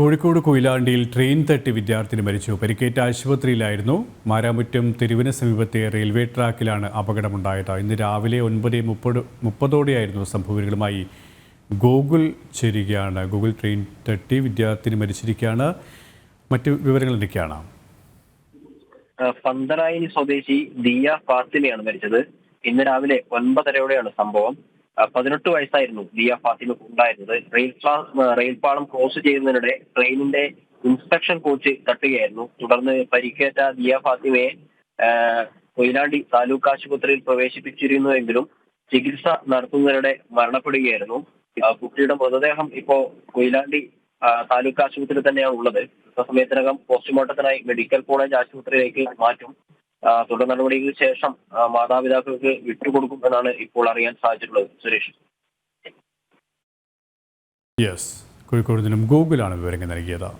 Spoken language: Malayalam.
കോഴിക്കോട് കൊയിലാണ്ടിയിൽ ട്രെയിൻ തട്ടി വിദ്യാർത്ഥിനി മരിച്ചു. പരിക്കേറ്റ ആശുപത്രിയിലായിരുന്നു. മാരാമുറ്റം തെരുവിന് സമീപത്തെ റെയിൽവേ ട്രാക്കിലാണ് അപകടമുണ്ടായത്. ഇന്ന് രാവിലെ ഒൻപത് മുപ്പത് മുപ്പതോടെയായിരുന്നു സംഭവങ്ങളുമായി ഗൂഗിൾ ചേരുകയാണ്. ഗൂഗിൾ ട്രെയിൻ തട്ടി വിദ്യാർത്ഥിനി മരിച്ചിരിക്കുകയാണ്. മറ്റു വിവരങ്ങൾ എന്തൊക്കെയാണ്? ഏഹ് പന്തലായിനി സ്വദേശി ദിയ ഫാത്തിമയാണ് മരിച്ചത്. ഇന്ന് രാവിലെ ഒൻപതരയോടെയാണ് സംഭവം. പതിനെട്ട് വയസ്സായിരുന്നു ദിയ ഫാത്തിമക്ക് ഉണ്ടായിരുന്നത്. റെയിൽ റെയിൽപാളം ക്രോസ് ചെയ്യുന്നതിനിടെ ട്രെയിനിന്റെ ഇൻസ്പെക്ഷൻ കോച്ച് തട്ടുകയായിരുന്നു. തുടർന്ന് പരിക്കേറ്റ ദിയ ഫാത്തിമയെ കൊയിലാണ്ടി താലൂക്ക് ആശുപത്രിയിൽ പ്രവേശിപ്പിച്ചിരുന്നുവെങ്കിലും ചികിത്സ നടത്തുന്നതിനിടെ മരണപ്പെടുകയായിരുന്നു. കുട്ടിയുടെ മൃതദേഹം ഇപ്പോ കൊയിലാണ്ടി താലൂക്ക് ആശുപത്രിയിൽ തന്നെയാണ് ഉള്ളത് സമയത്തിനകം പോസ്റ്റ്മോർട്ടത്തിനായി മെഡിക്കൽ കോളേജ് ആശുപത്രിയിലേക്ക് മാറ്റും. തുടർ നടപടികൾക്ക് ശേഷം മാതാപിതാക്കൾക്ക് വിട്ടുകൊടുക്കും എന്നാണ് ഇപ്പോൾ അറിയാൻ സാധിച്ചിട്ടുള്ളത് സുരേഷ്. യെസ് കോഴിക്കോട് നിന്നും ഗൂഗിളാണ് വിവരങ്ങൾ നൽകിയത്.